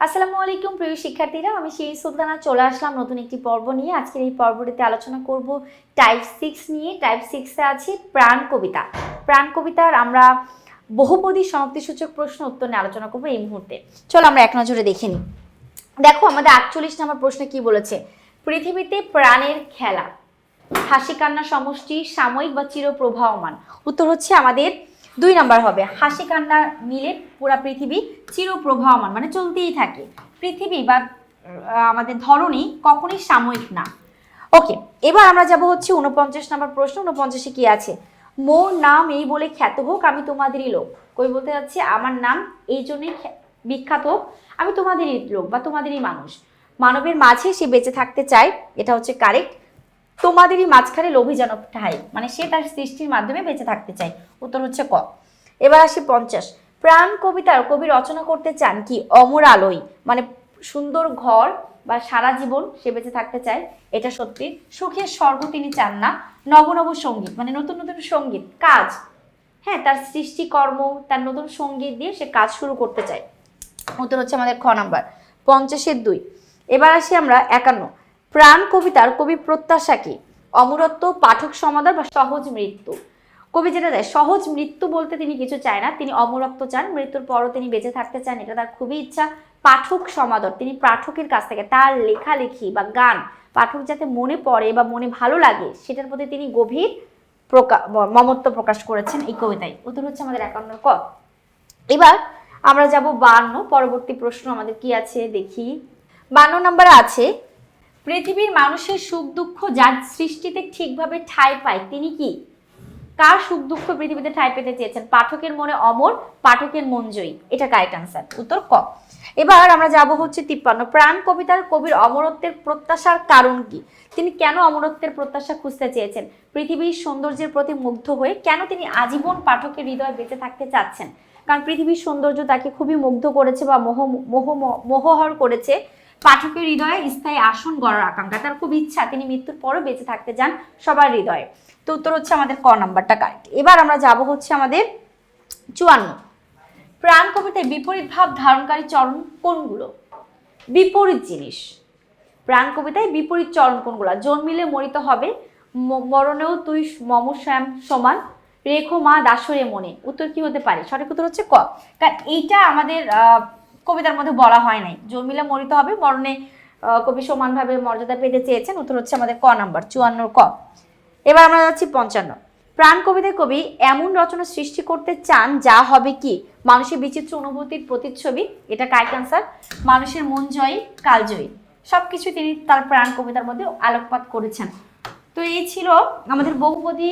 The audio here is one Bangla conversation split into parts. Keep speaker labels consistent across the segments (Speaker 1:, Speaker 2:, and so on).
Speaker 1: আসসালামু আলাইকুম, প্রিয় শিক্ষার্থীরা। আমি সেই সুলতানা, চলে আসলাম নতুন একটি পর্ব নিয়ে। আজকের এই পর্বটিতে আলোচনা করব টাইপ সিক্স নিয়ে। টাইপ সিক্সে আছে প্রাণ কবিতা। প্রাণ কবিতার আমরা বহুপদী সমাপ্তিসূচক প্রশ্ন উত্তর নিয়ে আলোচনা করব এই মুহূর্তে। চলো আমরা এক নজরে দেখে নিই। দেখো, আমাদের আটচল্লিশ নম্বর প্রশ্ন কি বলেছে? পৃথিবীতে প্রাণের খেলা। হাসি কান্না সমষ্টি সাময়িক বা চিরপ্রবাহমান। উত্তর হচ্ছে আমাদের দুই নাম্বার হবে, হাসি কান্না মিলে পুরা পৃথিবী চিরপ্রবাহমান মানে চলতেই থাকে। পৃথিবী বা আমাদের ধরনী কখনই সাময়িক না। ওকে, এবার আমরা যাব হচ্ছে উনপঞ্চাশ নাম্বার প্রশ্ন উনপঞ্চাশে কি আছে? মোর নাম এই বলে খ্যাত হোক, আমি তোমাদেরই লোক। কই বলতে যাচ্ছে, আমার নাম এই জন্যই বিখ্যাত হোক, আমি তোমাদেরই লোক বা তোমাদেরই মানুষ। মানবের মাঝে সে বেঁচে থাকতে চায়, এটা হচ্ছে কারেক্ট তোমাদেরই মাঝখানে লোভী যেন ঠাই। মানে সে তার সৃষ্টির মাধ্যমে বেঁচে থাকতে চায়। উত্তর হচ্ছে ক। এবার আসি পঞ্চাশ। প্রাণ কবিতার কবি রচনা করতে চান কি? অমর আলোয় মানে সুন্দর ঘর বা সারা জীবন সে বেঁচে থাকতে চায়, এটা সত্যি। সুখের স্বর্গ তিনি চান না। নব নব সংগীত মানে নতুন নতুন সংগীত, কাজ। হ্যাঁ তার সৃষ্টিকর্ম তার নতুন সংগীত দিয়ে সে কাজ শুরু করতে চায়। উত্তর হচ্ছে আমাদের খ নাম্বার। পঞ্চাশের দুই। এবার আসি আমরা একান্ন। প্রাণ কবিতার কবি প্রত্যাশা কি? অমরত্ব, পাঠক সমাদর বা সহজ মৃত্যু? কবি যেটা দেয়, সহজ মৃত্যু বলতে তিনি কিছু চায় না। তিনি অমরত্ব চান, মৃত্যুর পরও তিনি বেঁচে থাকতে চান, এটা তার খুবই ইচ্ছা। পাঠক সমাদর, তিনি পাঠকের কাছ থেকে তার লেখালেখি বা গান, পাঠক যাতে মনে পড়ে বা মনে ভালো লাগে, সেটার প্রতি তিনি গভীর প্রকা, মমত্ব প্রকাশ করেছেন এই কবিতায়। উত্তর হচ্ছে আমাদের একান্ন ক। এবার আমরা যাব বান্ন। পরবর্তী প্রশ্ন আমাদের কি আছে? দেখি। বান্ন নাম্বার আছে পৃথিবীর মানুষের সুখ দুঃখ যার সৃষ্টিতে ঠিকভাবে ঠাঁই পায়, তিনি কি? কার সুখ দুঃখ পৃথিবীতে ঠাঁই পেতে চেয়েছেন? পাঠকের মনে অমর, পাঠকের মন জয়ী? এটা কারেক্ট আনসার উত্তর ক। এবার আমরা যাব হচ্ছে তিপ্পান্ন। প্রাণ কবিতার কবির অমরত্বের প্রত্যাশার কারণ কি? তিনি কেন অমরত্বের প্রত্যাশা খুঁজতে চেয়েছেন? পৃথিবীর সৌন্দর্যের প্রতি মুগ্ধ হয়ে কেন তিনি আজীবন পাঠকের হৃদয়ে বেঁচে থাকতে চাচ্ছেন? কারণ পৃথিবীর সৌন্দর্য তাকে খুবই মুগ্ধ করেছে বা মোহ মোহ, মোহহর করেছে। পাঠকের হৃদয়ে স্থায়ী আসন গড়ার আকাঙ্ক্ষা। তার খুব ইচ্ছা, তিনি মৃত্যুর পরও বেঁচে থাকতে চান সবার হৃদয়ে। তো উত্তর হচ্ছে আমাদের ক নাম্বারটা কারেক্ট এবার আমরা যাব হচ্ছে আমাদের চুয়ান্ন। প্রাণ কবিতায় বিপরীত ভাব ধারণকারী চরণ কোনগুলো? বিপরীত জিনিস। প্রাণ কবিতায় বিপরীত চরণ কোনগুলো? জন্মিলে মরিত হবে মরণেও তুই মম শ্যাম সমান, রেখো মা দাসরে মনে। উত্তর কি হতে পারে? সঠিক উত্তর হচ্ছে ক। কারণ এইটা আমাদের কবিতার মধ্যে বলা হয় নাই। জন্মিলে মরিত হবে, মরণে কবি সমানভাবে মর্যাদা পেতে চেয়েছেন, উত্তর হচ্ছে আমাদের ক নাম্বার চুয়ান্নর ক। এবার আমরা যাচ্ছি পঞ্চান্ন। প্রাণ কবিতায় কবি এমন রচনা সৃষ্টি করতে চান, যা হবে কি? মানুষের বিচিত্র অনুভূতির প্রতিচ্ছবি, এটা কারেক্ট আনসার মানুষের মন জয়ী কালজয়ী সব কিছু তিনি তার প্রাণ কবিতার মধ্যে আলোকপাত করেছেন। তো এই ছিল আমাদের বহুপদী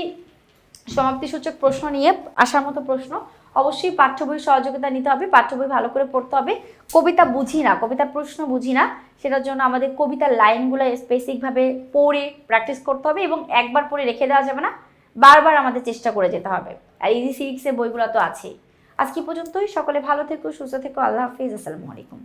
Speaker 1: সমাপ্তিসূচক প্রশ্ন নিয়ে আসার মতো প্রশ্ন। অবশ্যই পাঠ্য বই সহযোগিতা নিতে হবে, পাঠ্য বই ভালো করে পড়তে হবে। কবিতা বুঝি না কবিতা প্রশ্ন বুঝি না। সেটার জন্য আমাদের কবিতার লাইনগুলো স্পেসিকভাবে পড়ে প্র্যাকটিস করতে হবে এবং একবার পড়ে রেখে দেওয়া যাবে না, বারবার আমাদের চেষ্টা করে যেতে হবে। আর ইজি সিক্সের বইগুলো তো আছেই। আজকে পর্যন্তই, সকলে ভালো থেকো, সুস্থ থেকো, আল্লাহ হাফিজ, আসসালামু আলাইকুম।